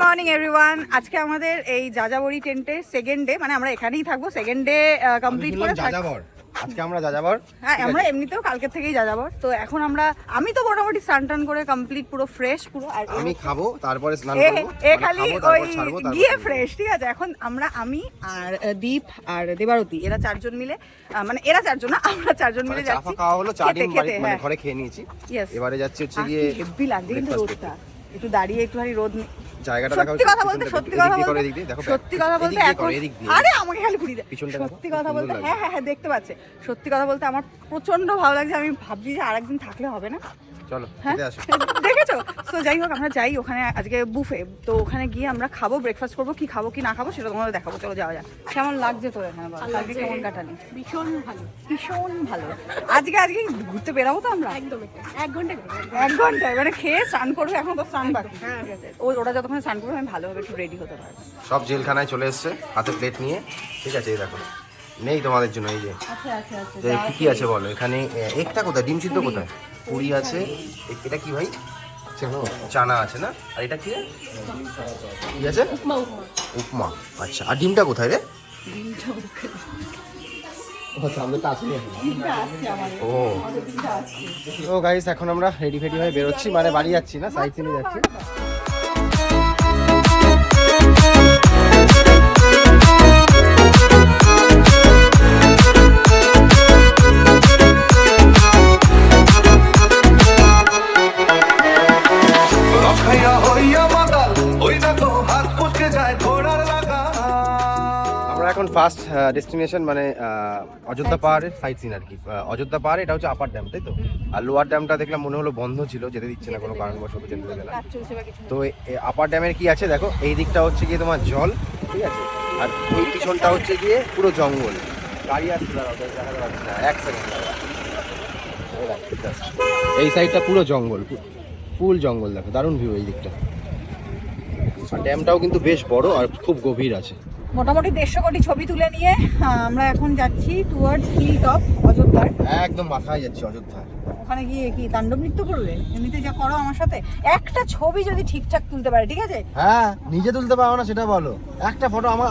Morning everyone আজকে আমাদের এই যাযাবরি টেন্টের সেকেন্ড ডে মানে আমরা এখানেই থাকব সেকেন্ড ডে কমপ্লিট করে যাযাবর। আজকে আমরা যাযাবর। হ্যাঁ আমরা এমনিতেও কালকে থেকেই যাযাবর। তো এখন আমরা আমি তো মোটামুটি স্নান টান করে কমপ্লিট পুরো ফ্রেশ পুরো আর আমি খাব তারপরে স্নান করব এ খালি ওই গিয়ে ফ্রেশ ঠিক আছে? এখন আমরা আমি আর দীপ আর দেবারতী এরা চারজন মিলে মানে এরা চারজন না আমরা চারজন মিলে মানে চা যাচ্ছি খাওয়া হলো চা ডিম বাড়ি- মানে হ্যাঁ। ঘরে খেয়ে নিয়েছি. এবারে যাচ্ছি হচ্ছে গিয়ে হেব্বি লাগছে কিন্তু রোদটা। একটু দাঁড়িয়ে একটুখানি রোদ জায়গাটা দেখা সত্যি কথা বলতে সত্যি কথা এদিক দিয়ে করো, বলতে দেখো সত্যি কথা বলতে এখন করো, এদিক দিয়ে। আরে আমাকে খালি ঘুরিয়ে দে। সত্যি কথা বলতে হ্যাঁ হ্যাঁ হ্যাঁ দেখতে পাচ্ছে। সত্যি কথা বলতে আমার প্রচণ্ড ভালো লাগছে। আমি ভাবছি যে আরেকদিন থাকলে হবে না। চলো হ্যাঁ? দেখেছ? তো যাই হোক আমরা যাই ওখানে আজকে বুফে তো ওখানে গিয়ে আমরা খাব ব্রেকফাস্ট করব কি খাব কি না খাব সেটা তোমাদের দেখাবো। চলো যাওয়া যাক। কেমন লাগছে তোর এখানে কালকে কেমন কাটানি ভীষণ ভালো। ভীষণ ভালো। আজকে আজকে ঘুরতে বেরাবো তো আমরা? একদম এক ঘণ্টা এক ঘন্টায় মানে খেয়ে স্নান করবে এখন তো স্নান বাকি। হ্যাঁ। ঠিক ও- ওরা যতক্ষণ স্নান করবে আমি ভালোভাবে একটু রেডি হতে পারব। সব জেলখানায় চলে এসছে হাতে প্লেট নিয়ে। ঠিক আছে এই দেখো। নেই তোমাদের জন্য এই যে। আচ্ছা আচ্ছা আচ্ছা যে কি কি আছে বলো এখানে একটা কোথায়? ডিম সিদ্ধ কোথায়? পুরি আছে। এটা কি ভাই? চানা আছে। না? আর এটা কি? কি আছে? উপমা উপমা। উপমা। আচ্ছা আর ডিমটা কোথায় রে? ও গাইস এখন আমরা রেডি ফেডি হয়ে বেরোচ্ছি মানে বাড়ি যাচ্ছি না সাইড সিনে যাচ্ছি। এখন ফার্স্ট ডেস্টিনেশন মানে অযোধ্যা পাহাড়ের সাইড সিন আর কি। অযোধ্যা পাহাড় এটা হচ্ছে আপার ড্যাম তাই তো? আর লোয়ার ড্যামটা দেখলাম মনে হলো বন্ধ ছিল যেতে দিচ্ছে না কোনো কারণবশত যেতে দেবে না। তো আপার ড্যামের কি আছে দেখো? এই দিকটা হচ্ছে গিয়ে তোমার জল ঠিক আছে? আর ওই পিছনটা হচ্ছে গিয়ে পুরো জঙ্গল। গাড়ি আসছে দাঁড়াও, দেখা যাচ্ছে না, এক সেকেন্ড এই সাইডটা পুরো জঙ্গল ফুল জঙ্গল দেখো দারুণ ভিউ এই দিকটা। আর ড্যামটাও কিন্তু বেশ বড় আর খুব গভীর আছে। মোটামুটি দেড়শো কোটি ছবি তুলে নিয়ে আমরা এখন যাচ্ছি টুয়ার্ডস হিল টপ অযোধ্যার। একদম মাথায় যাচ্ছে অযোধ্যায় ওখানে গিয়ে কি তাণ্ডব নৃত্য করবে এমনিতে যা করো আমার সাথে। একটা ছবি যদি ঠিকঠাক তুলতে পারে ঠিক আছে? হ্যাঁ নিজে তুলতে পারো না সেটা বলো। একটা ফটো আমার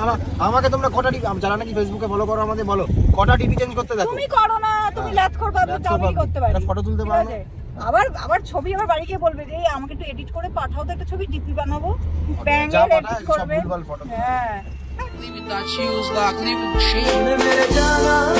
আমাকে তোমরা কটা টিভি যারা নাকি ফেসবুকে ফলো করো আমাদের বলো। কটা টিভি চেঞ্জ করতে দেখো। তুমি করো না তুমি ল্যাথ কর পাবে ল্যাথ তো আমি করতে পারি। photo তুলতে পারো আছে? আবার আবার ছবি আবার বাড়ি গিয়ে বলবে যে আমাকে একটু এডিট করে পাঠাও তো একটা ছবি ডিপি বানাবো। ব্যাঙ এডিট করবে। হ্যাঁ। leaving that shoes like leaving machine.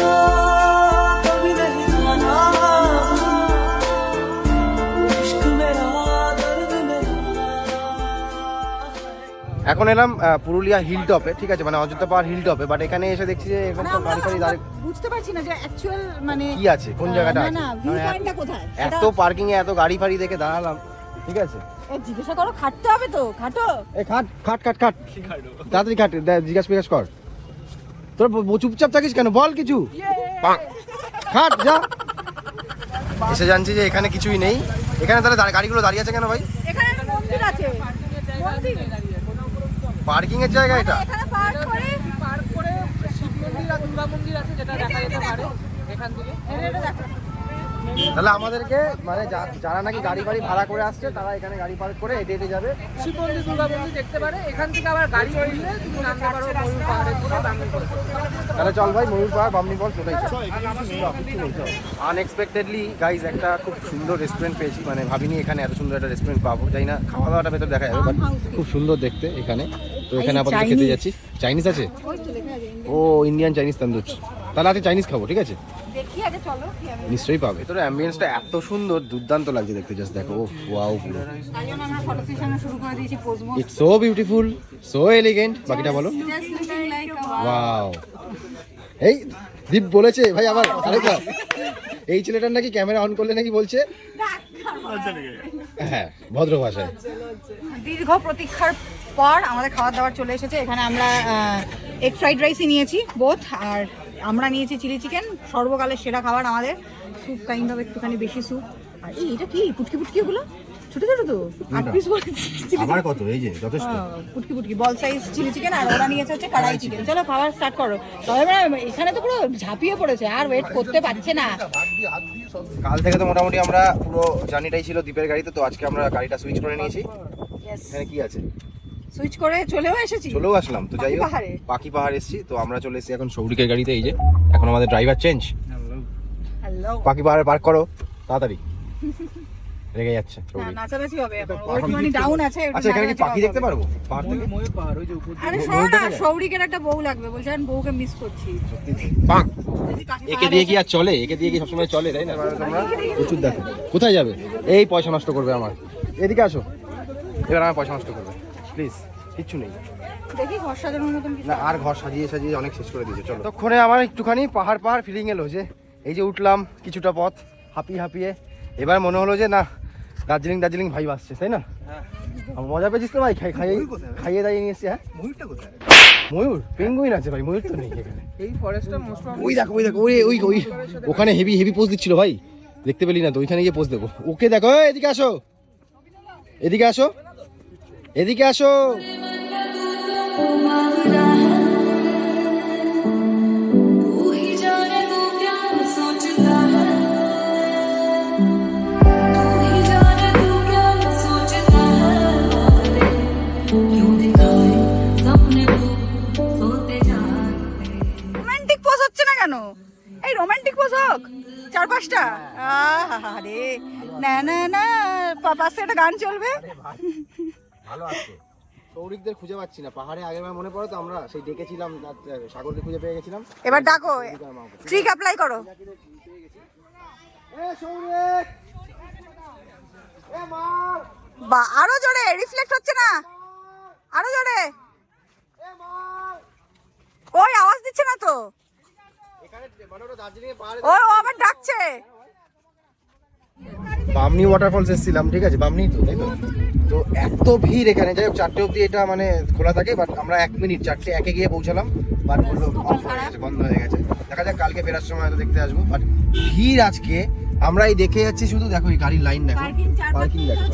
এখন এলাম পুরুলিয়া হিল টপে ঠিক আছে? মানে অযোধ্যা পাহাড় হিল টপে বাট এখানে এসে দেখছি যে এখন মানে তো বাড়ি ফাড়ি দাঁড়িয়ে বুঝতে পারছি না যে অ্যাকচুয়াল মানে কি আছে? কোন জায়গাটা আছে? মানে এত পার্কিং এ এত গাড়ি ফাড়ি দেখে দাঁড়ালাম ঠিক আছে? জিজ্ঞাসা করো খাটতে হবে তো খাটো। এ খাট খাট খাট খাট। তাড়াতাড়ি খাট জিজ্ঞাস ফিজ্ঞাস কর। তোর চুপচাপ থাকিস কেন? বল কিছু। খাট যা। এসে জানছি যে এখানে কিছুই নেই। এখানে তাহলে গাড়িগুলো দাঁড়িয়ে আছে কেন ভাই? এখানে মন্দির আছে। পার্কিং এর জায়গা এটা? এখানে পার্ক করে। পার্ক করে শিব মন্দির আর দুর্গা মন্দির আছে যেটা দেখা যেতে পারে এখান থেকে। এটা দেখো তাহলে আমাদেরকে মানে যারা নাকি গাড়ি ফাড়ি ভাড়া করে আসছে তারা এখানে গাড়ি পার্ক করে হেঁটে হেঁটে যাবে। শিব মন্দির দুর্গা মন্দির দেখতে পারে। এখান থেকে আবার গাড়ি তুমি নামতে পারো ময়ূর পাহাড়ে তাহলে চল ভাই ময়ূর পাহাড় বামনি ফলস ওটাই আনএক্সপেক্টেডলি গাইজ একটা খুব সুন্দর রেস্টুরেন্ট পেয়েছি। মানে ভাবিনি এখানে এত সুন্দর একটা রেস্টুরেন্ট পাবো। যাই না খাওয়া দাওয়াটা ভেতর দেখা যাবে বাট খুব সুন্দর দেখতে এখানে। তো এখানে আপাতত খেতে যাচ্ছি। চাইনিজ আছে? ও ইন্ডিয়ান চাইনিজ তন্দুর। তাহলে আজকে চাইনিজ খাব ঠিক আছে? চলো নিশ্চয়ই পাবে। তোর অ্যাম্বিয়েন্সটা এত সুন্দর দুর্দান্ত লাগছে দেখতে জাস্ট দেখো ও ওয়াও পুরো। আমরা ফটো সেশন শুরু করে দিয়েছি পোজমো it's so beautiful so elegant বাকিটা বলো। Just looking like a wow এই দীপ বলেছে ভাই আবার আরেকবার। এই ছেলেটার নাকি ক্যামেরা অন করলে নাকি বলছে? হ্যাঁ ভদ্র ভাষায়। দীর্ঘ প্রতীক্ষার পর আমাদের খাবার দাবার চলে এসেছে। এখানে আমরা এগ ফ্রাইড রাইসই নিয়েছি বোথ আর আমরা নিয়েছি চিলি চিকেন সর্বকালের সেরা খাবার আমাদের। স্যুপ কাইন্ড অফ একটুখানি বেশি স্যুপ আর এই এটা কি? পুটকি পুটকি ওগুলো? ছোট ছোট তো? আট পিস আবার কত? এই যে যথেষ্ট। পুটকি পুটকি বল সাইজ চিলি চিকেন আর ওরা নিয়েছে হচ্ছে কড়াই চিকেন চলো খাবার স্টার্ট করো। তবে এখানে তো পুরো ঝাঁপিয়ে পড়েছে। আর ওয়েট করতে পারছে না। কাল থেকে তো মোটামুটি আমরা পুরো জার্নিটাই ছিল দ্বীপের গাড়িতে তো আজকে আমরা গাড়িটা সুইচ করে নিয়েছি। এখানে কি আছে? সুইচ করে চলেও এসেছি। চলেও আসলাম তো যাই হোক পাহাড়ে। পাখি পাহাড় এসেছি তো আমরা চলে এসেছি এখন সৌরিকের গাড়িতে এই যে এখন আমাদের ড্রাইভার চেঞ্জ হ্যালো পাখি পাহাড়ে পার্ক করো তাড়াতাড়ি। রেগে যাচ্ছে নাচানাচি হবে ডাউন আছে আচ্ছা এখানে কি পাখি দেখতে পারব? পাহাড় থেকে? ময়ূর পাহাড় ওই যে উপর আরে শোনো না সৌরিকের একটা বউ লাগবে বলছে আমি বউকে মিস করছি। পাক একে দিয়ে কি আর চলে? একে দিয়ে কি সবসময় চলে তাই না? প্রচুর দেখো। কোথায় যাবে? এই পয়সা নষ্ট করবে আমার। এদিকে আসো। এবার আমার পয়সা নষ্ট করবে। প্লিজ কিচ্ছু নেই। দেখি ঘর সাজানোর মতন কিছু না আর ঘর সাজিয়ে সাজিয়ে অনেক শেষ করে দিয়েছে চলো। ততক্ষণে আমার একটুখানি পাহাড় পাহাড় ফিলিং এলো যে এই যে উঠলাম কিছুটা পথ হাঁপিয়ে হাঁপিয়ে। এবার মনে হলো যে না দার্জিলিং দার্জিলিং ভাই আসছে তাই না? মজা পেয়েছিস তো ভাই খাই খাইয়ে খাইয়ে দাইয়ে নিয়ে এসছি হ্যাঁ? ময়ূরটা কোথায়? ময়ূর পেঙ্গুইন আছে ভাই ময়ূর তো নেই এখানে। এই ফরেস্টটা মোস্ট ওই দেখো ওই দেখো ওই ওই ওই ওখানে হেভি হেভি পোজ দিচ্ছিল ভাই। দেখতে পেলি না তো ওইখানে গিয়ে পোজ দেবো। ওকে দেখো এদিকে আসো। এদিকে আসো। এদিকে আসো। কেন? এই রোমান্টিক হোক। চার পাঁচটা। না না না পাশে একটা গান চলবে। ভালো আছে। সৌরিকদের খুঁজে পাচ্ছি না। পাহাড়ে আগের বার মনে পড়ে তো আমরা সেই ডেকেছিলাম সাগরকে খুঁজে পেয়ে গেছিলাম। এবার ডাকো ট্রিক অ্যাপ্লাই করো। এ সৌরিক এ মার! বা আরও জোরে রিফ্লেক্ট হচ্ছে না। আরও জোরে। এ মার! ওই আওয়াজ দিচ্ছে না তো। এখানে মানে ওটা দার্জিলিং এ পাহাড়ে ও ও আবার ডাকছে। বামনি ওয়াটারফলস এসেছিলাম ঠিক আছে? বামনি তো তাই তো? তো এত ভিড় এখানে যাই হোক চারটে অবধি এটা মানে খোলা থাকে বাট আমরা এক মিনিট চারটে একে গিয়ে পৌঁছালাম বাট বলল অফ হয়ে গেছে বন্ধ হয়ে গেছে। দেখা যাক কালকে ফেরার সময় হয়তো দেখতে আসব বাট ভিড় আজকে আমরা এই দেখে যাচ্ছি শুধু দেখো এই গাড়ির লাইন দেখো। পার্কিং দেখো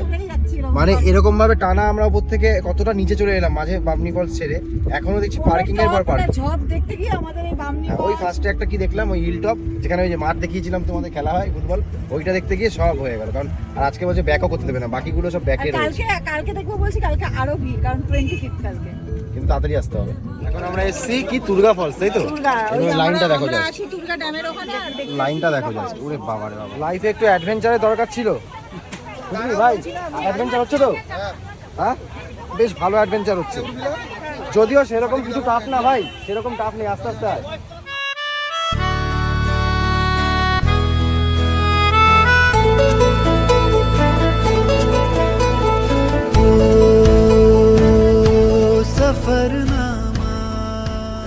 মানে এরকম ভাবে টানা আমরা উপর থেকে কতটা নিচে চলে এলাম মাঝে বামনি ফলস ছেড়ে। এখনও দেখছি পার্কিং এর পর পার্কিং ঝপ দেখতে গিয়ে আমাদের এই বামনি হ্যাঁ, ওই ফার্স্টে একটা কি দেখলাম? ওই হিল টপ যেখানে ওই যে মাঠ দেখিয়েছিলাম তোমাদের খেলা হয় ফুটবল ওইটা দেখতে গিয়ে সব হয়ে গেল। কারণ আর আজকে বলছে ব্যাকও করতে দেবে না বাকিগুলো সব ব্যাকে কালকে কালকে দেখব বলছি কালকে আরও ভিড় কারণ টোয়েন্টি ফিফথ কালকে। কিন্তু তাড়াতাড়ি আসতে হবে। এখন আমরা এসেছি কি তুর্গা ফলস তাই তো? দুর্গা লাইনটা দেখো জাস্ট দুর্গা লাইনটা দেখো। জাস্ট ওরে বাবা। রে বাবা লাইফে একটু অ্যাডভেঞ্চারের দরকার ছিল। বুঝলি ভাই অ্যাডভেঞ্চার হচ্ছে তো? হ্যাঁ? বেশ ভালো অ্যাডভেঞ্চার হচ্ছে। যদিও সেরকম কিছু টাফ না ভাই, সেরকম টাফ নেই, আস্তে আস্তে আয়।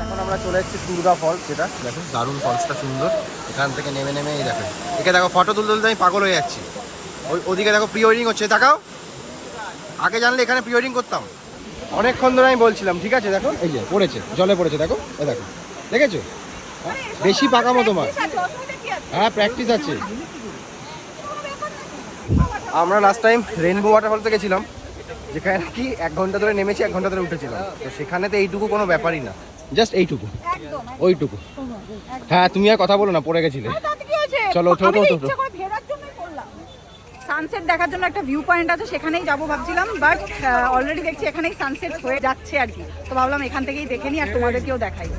এখন আমরা চলে এসেছি দুর্গা ফলস যেটা দেখো দারুণ ফলসটা সুন্দর। এখান থেকে নেমে নেমে এই দেখো একে দেখো ফটো তুলতে তুলতে আমি পাগল হয়ে যাচ্ছি। ওদিকে দেখো প্রি ওয়েডিং হচ্ছে তাকাও আগে জানলে এখানে প্রি ওয়েডিং করতাম। অনেকক্ষণ ধরে আমি বলছিলাম ঠিক আছে দেখো এই যে পড়েছে জলে পড়েছে দেখো এই দেখো দেখেছ? বেশি পাকামো তোমার। হ্যাঁ প্র্যাকটিস আছে। আমরা লাস্ট টাইম রেনবো ওয়াটারফলসে গেছিলাম যেখানে নাকি এক ঘণ্টা ধরে নেমেছি এক ঘণ্টা ধরে উঠেছিলাম। তো সেখানে তো এইটুকু কোনো ব্যাপারই না জাস্ট এইটুকু। ওইটুকু। হ্যাঁ তুমি আর কথা বলো না পড়ে গেছিলে? চলো, ওঠো, ওঠো, ওঠো। ইচ্ছে করে ফেরার জন্যই করলাম। সানসেট দেখার জন্য একটা ভিউ পয়েন্ট আছে, সেখানেই যাব ভাবছিলাম বাট অলরেডি দেখছি এখানেই সানসেট হয়ে যাচ্ছে আর কি। তো ভাবলাম এখান থেকেই দেখে নিই আর তোমাদেরকেও দেখাই।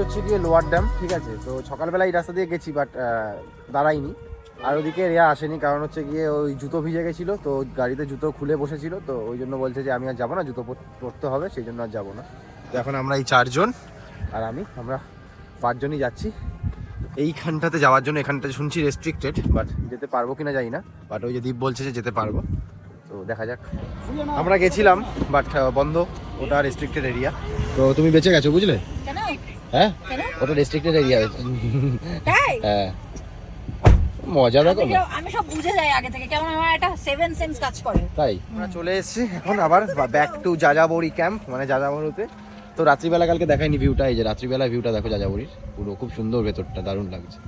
হচ্ছে গিয়ে লোয়ার ড্যাম ঠিক আছে? তো সকালবেলা এই রাস্তা দিয়ে গেছি বাট দাঁড়াইনি। আর ওদিকে রেয়া আসেনি, কারণ হচ্ছে গিয়ে ওই জুতো ভিজে গেছিল, তো গাড়িতে জুতো খুলে বসেছিল, তো ওই জন্য বলছে যে আমি আর যাব না, জুতো পর- পরতে হবে, সেই জন্য আর যাব না। তো এখন আমরা এই চারজন, আর আমি, আমরা পাঁচজনই যাচ্ছি। এইখানটাতে যাওয়ার জন্য এখানটা শুনছি রেস্ট্রিক্টেড বাট যেতে পারব কিনা জানি না বাট ওই যে দ্বীপ বলছে যে যেতে পারব। তো দেখা যাক। আমরা গেছিলাম বাট বন্ধ, ওটা রেস্ট্রিক্টেড এরিয়া তো তুমি বেঁচে গেছো, বুঝলে? হ্যাঁ? কেন? ওটা রেস্ট্রিক্টেড এরিয়া তাই? হ্যাঁ। মজা দেখো আমি না সব- বুঝে যাই আগে থেকে কেমন আমার একটা সেভেন সেন্স কাজ করে। তাই? আমরা চলে এসেছি এখন আবার ব্যাক টু যাযাবরি ক্যাম্প মানে যাযাবরুতে। তো রাত্রিবেলা কালকে দেখাইনি ভিউটা এই যে রাত্রিবেলা ভিউটা দেখো যাযাবরির। পুরো খুব সুন্দর ভেতরটা দারুণ লাগছে।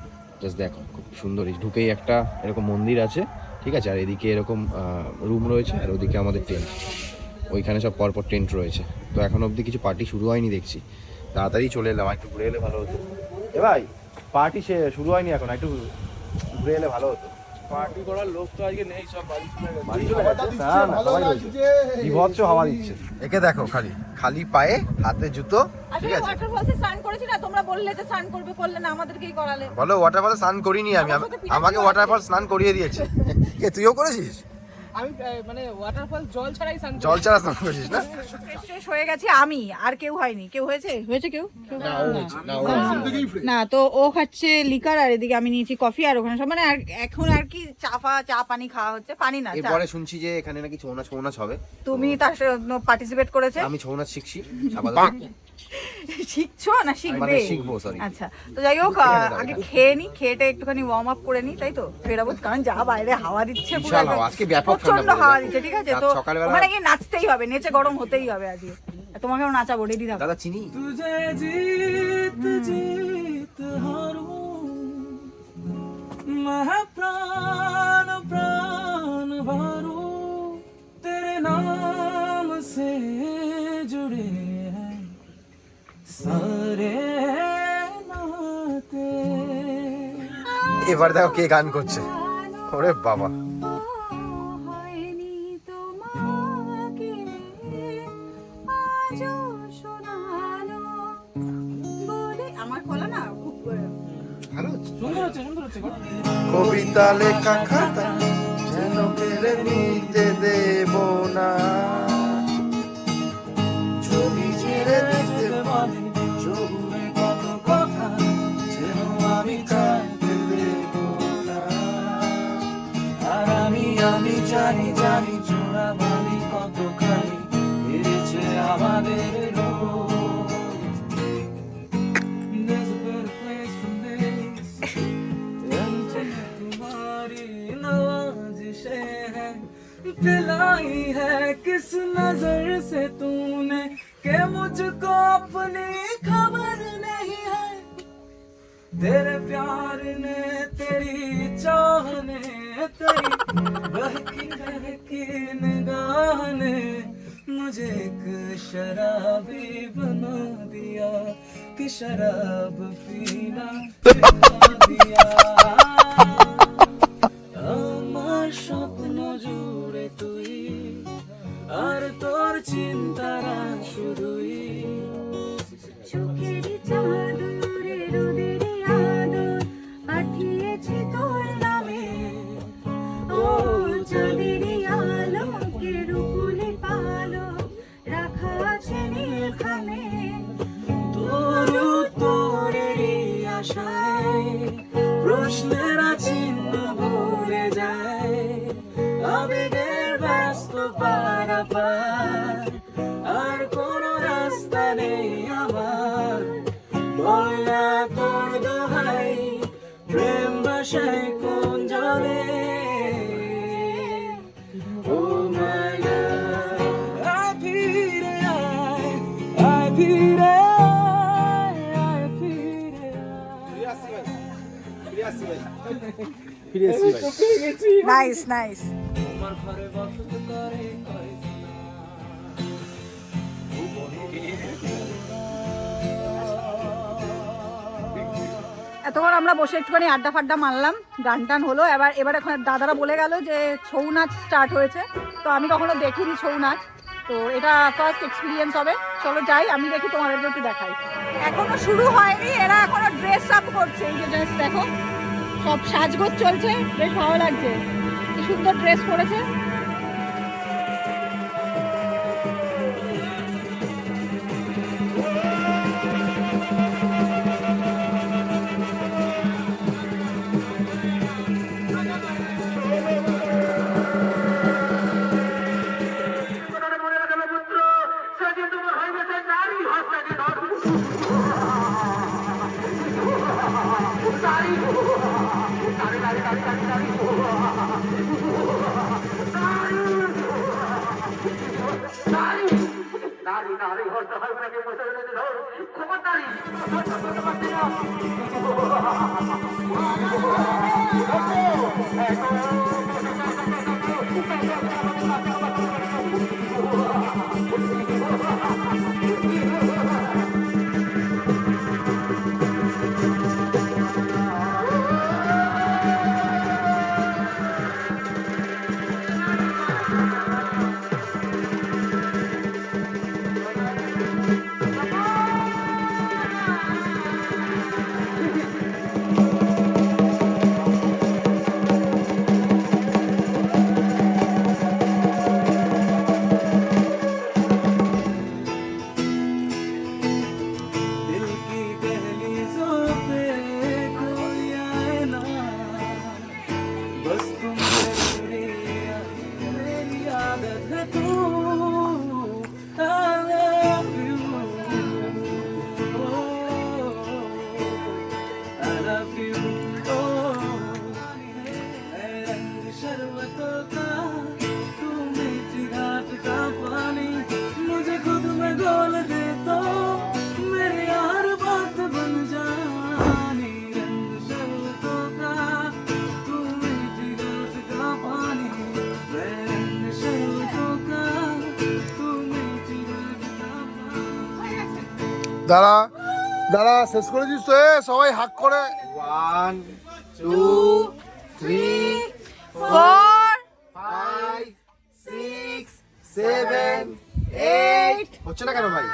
জাস্ট দেখো খুব সুন্দর। ঢুকেই একটা এরকম মন্দির আছে ঠিক আছে? আর এদিকে এরকম রুম রয়েছে আর ওদিকে আমাদের টেন্ট ওইখানে সব পরপর টেন্ট রয়েছে। তো এখন অবধি কিছু পার্টি শুরু হয়নি দেখছি। তাড়াতাড়ি চলে এলাম আর একটু ঘুরে এলে ভালো হতো। এ ভাই পার্টি সে শুরু হয়নি এখন একটু ঘুরে এলে ভালো হতো। পার্টি করার লোক তো আজকে নেই সব বাড়ি চলে গেছে। না, না, সবাই রয়েছে। বিভৎস হাওয়া দিচ্ছে। একে দেখো খালি খালি পায়ে হাতে জুতো ঠিক আছে? ওয়াটারফলসে স্নান করেছি না তোমরা বললে যে স্নান করবে করলে না আমাদেরকেই করালে। বলো ওয়াটারফল স্নান করিনি আমি আমাকে ওয়াটারফল স্নান করিয়ে দিয়েছে। কে তুইও করেছিস? আমি মানে ওয়াটারফল জল ছাড়াই স্নান জল ছাড়া স্নান করেছিস না? ফ্রেশ ফ্রেশ হয়ে গেছি আমি আর কেউ হয়নি। কেউ হয়েছে? হয়েছে কেউ? না তো ও খাচ্ছে লিকার আর এদিকে আমি নিয়েছি কফি আর ওখানে সব মানে আর এখন আর কি চা ফা চা পানি খাওয়া হচ্ছে পানি না চা। এরপরে শুনছি যে এখানে নাকি ছৌ নাচ হবে। তুমি তার পার্টিসিপেট করেছে? আমি ছৌ নাচ শিখছি শিখছো? না শিখবে? আচ্ছা তো যাই হোক আগে খেয়ে নি খেয়েটা একটুখানি ওয়ার্ম আপ করে নি তাই তো? বেরাবো কারণ যা বাইরে হাওয়া দিচ্ছে প্রচণ্ড হাওয়া দিচ্ছে ঠিক আছে? তো মানে গিয়ে নাচতেই হবে নেচে গরম হতেই হবে আজকে। তোমাকেও নাচাবো রেডি থাকো। দাদা চিনি? প্রাণ প্রাণ ভারু। তেরে নাম সে জুড়ে। এবার দেখো কে গান করছে। ওরে বাবা। কবিতা লেখা আজও আমি আমি জানি জানি চোরা বালি কতখানি হেরেছে আমাদের রোজ There's a better place from this तुम्हारी नवाजिशें हैं पिलाई है किस नजर से तूने के मुझको अपनी खबर नहीं है तेरे प्यार ने तेरी चाह ने तेरी बहकी बहकी मुझे एक शराबी बना दिया कि शराब पीना दिया। Ashley. ফিরে এসছি ভাই। নাইস নাইস তোমার ঘরে বসত করে এতক্ষণ আমরা বসে একটুখানি আড্ডা ফাড্ডা মারলাম গান টান হলো। এবার এবার এখন দাদারা বলে গেল যে ছৌ নাচ স্টার্ট হয়েছে। তো আমি কখনো দেখিনি ছৌ নাচ। তো এটা ফার্স্ট এক্সপিরিয়েন্স হবে। চলো যাই আমি দেখি তোমাদেরকে একটু দেখাই। এখনও শুরু হয়নি এরা এখনও ড্রেস আপ করছে। এই যে ড্রেস দেখো। সব সাজগোজ চলছে বেশ ভালো লাগছে। কি সুন্দর ড্রেস পরেছে। দাঁড়া দাঁড়া শেষ করে দিস তো সবাই হাক করে। One two three four five six seven eight হচ্ছে না কেন ভাই?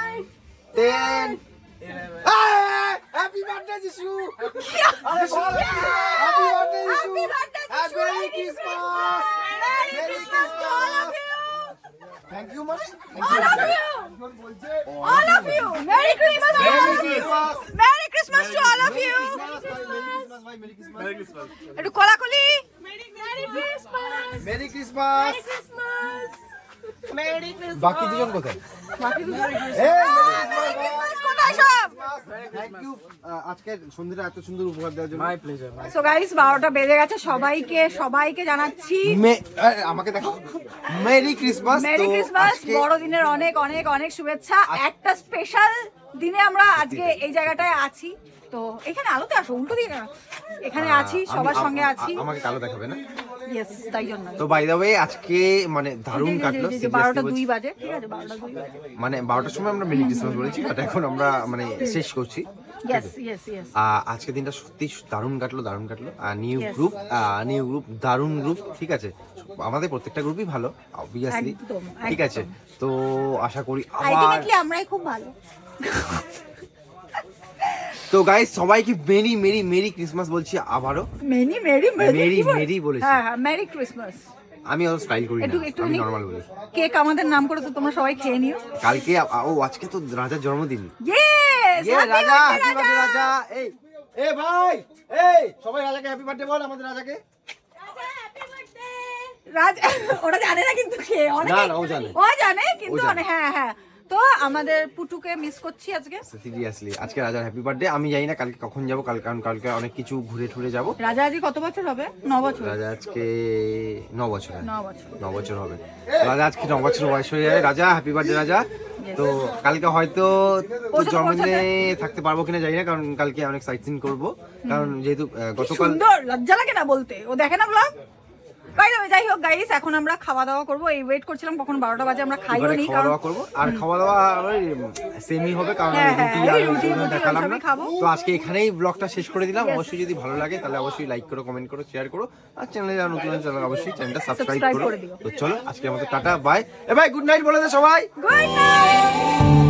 Ten happy birthday Jishu happy birthday Jishu merry Christmas merry Christmas thank you মানে একটু কোলাকুলি। মেরি ক্রিসমাস বাকি দুজন কোথায়? কোথায়? সব? থ্যাংক ইউ আজকে সন্ধ্যেটা এত সুন্দর উপহার দেওয়ার জন্য। মাই প্লেজার সো গাইস বারোটা বেজে গেছে সবাইকে সবাইকে জানাচ্ছি। আমাকে দেখো মেরি ক্রিসমাস মেরি ক্রিসমাস বড়দিনের অনেক অনেক অনেক শুভেচ্ছা। একটা স্পেশাল দিনে আমরা আজকে এই জায়গাটায় আছি। তো এখানে আলোতে আসো উল্টো দিকে কেন? এখানে আছি সবার সঙ্গে আছি। আমাকে কালো দেখাবে না? ইয়েস তাই জন্য। তো বাই ওয়ে আজকে মানে দারুণ কাটলো বাজে ঠিক আছে বাজে। মানে বারোটার সময় আমরা বলেছি বাট এখন আমরা মানে শেষ করছি। ইয়েস ইয়েস ইয়েস আহ, আজকের দিনটা সত্যি দারুণ কাটলো দারুণ কাটলো। নিউ গ্রুপ নিউ গ্রুপ দারুণ গ্রুপ ঠিক আছে? আমাদের প্রত্যেকটা গ্রুপই ভালো অবভিয়াসলি ঠিক আছে? তো আশা করি আবার আলটিমেটলি আমরাই খুব ভালো। তো গাইস সবাইকে মেরি মেরি মেরি ক্রিসমাস বলছি আবারও। মেনি মেরি মেরি, মেরি বলেছি। হ্যাঁ হ্যাঁ মেরি ক্রিসমাস আমি অত স্টাইল করি না আমি নর্মাল বলি। কেক আমাদের নাম করে তো তোমরা সবাই খেয়ে নিও। কালকে ও আজকে তো রাজার জন্মদিন। ইয়েস ইয়ে রাজা হ্যাপি বার্থডে রাজা! এই এ ভাই এই সবাই রাজাকে হ্যাপি বার্থডে বল আমাদের রাজাকে। রাজ ওরা জানে না কিন্তু কে অনেক না, ও জানে। ও জানে কিন্তু অনেক হ্যাঁ হ্যাঁ। তো আমাদের পুটুকে মিস করছি আজকে। সিরিয়াসলি আজকে রাজার হ্যাপি বার্থডে আমি জানি না কালকে কখন যাব কাল কারণ কালকে অনেক কিছু ঘুরে ঠুরে যাব। রাজা আজকে কত বছর হবে? ন বছর। রাজা আজকে ন বছর। ন বছর। হবে। রাজা আজকে ন বছর বয়স হয়ে যায়। রাজা হ্যাপি বার্থডে রাজা। তো কালকে হয়তো জন্মদিনে থাকতে পারব কিনা জানি না কারণ কালকে অনেক সাইট সিন করব কারণ যেহেতু গতকাল সুন্দর লজ্জা লাগে না বলতে। ও দেখে না ব্লগ বাই দ্য যাই হোক গাইস এখন আমরা খাওয়া দাওয়া করব। এই ওয়েট করছিলাম কখন বারোটা বাজে আমরা খাইও নি খাওয়া দাওয়া করব। আর খাওয়া দাওয়া সেমই হবে কারণ হ্যাঁ, হ্যাঁ, রুটি আর দেখালাম না। তো আজকে এখানেই ব্লগটা শেষ করে দিলাম। অবশ্যই যদি ভালো লাগে তাহলে অবশ্যই লাইক করো কমেন্ট করো শেয়ার করো। আর চ্যানেলে যারা নতুন চ্যানেল অবশ্যই চ্যানেলটা সাবস্ক্রাইব করো। তো চলো আজকে আমাদের টাটা বাই এ ভাই গুড নাইট বলে দে সবাই। Good night